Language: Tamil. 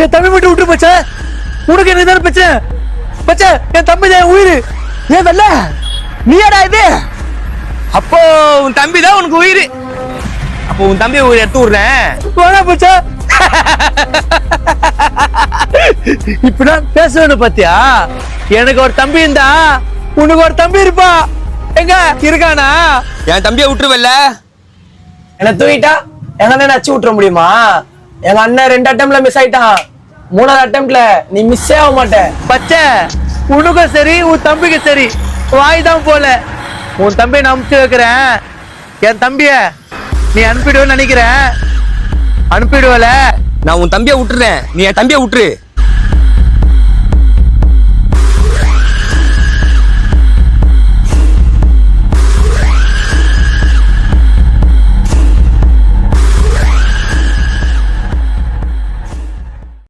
என் தம்பி மட்டும் விட்டு பச்சை? உனக்கு எனக்கு தானே பிரச்சனை? பச்சை என் தம்பி தான் உயிர். ஏன் வெல்ல நீயாடா இது? அப்போ உன் தம்பி தான் உனக்கு உயிர். அப்போ உன் தம்பி உயிர் எடுத்து விடுறேன். வேணா பச்சை. இப்படிதான் பேசணும் பாத்தியா? எனக்கு ஒரு தம்பி இருந்தா உனக்கு ஒரு தம்பி இருப்பா. எங்க? இருக்கானா? என் தம்பியை விட்டுருவல்ல? என்ன தூக்கிட்டா அண்ணன் அச்சு விட்டுற முடியுமா? எங்க அண்ணன் ரெண்டு அட்டம்ல மிஸ் ஆயிட்டான். மூணாவது அட்டம்ல நீ மிஸ்ஸே ஆக மாட்ட பச்சை உனக்கும் சரி உன் தம்பிக்கும் சரி. வாய் தான் போல. உன் தம்பியை நான் அமுச்சு வைக்கிறேன். என் தம்பிய நீ அனுப்பிடுவேன்னு நினைக்கிறேன். அனுப்பிடுவல. நான் உன் தம்பியை விட்டுறேன். நீ என் தம்பியை விட்டுரு.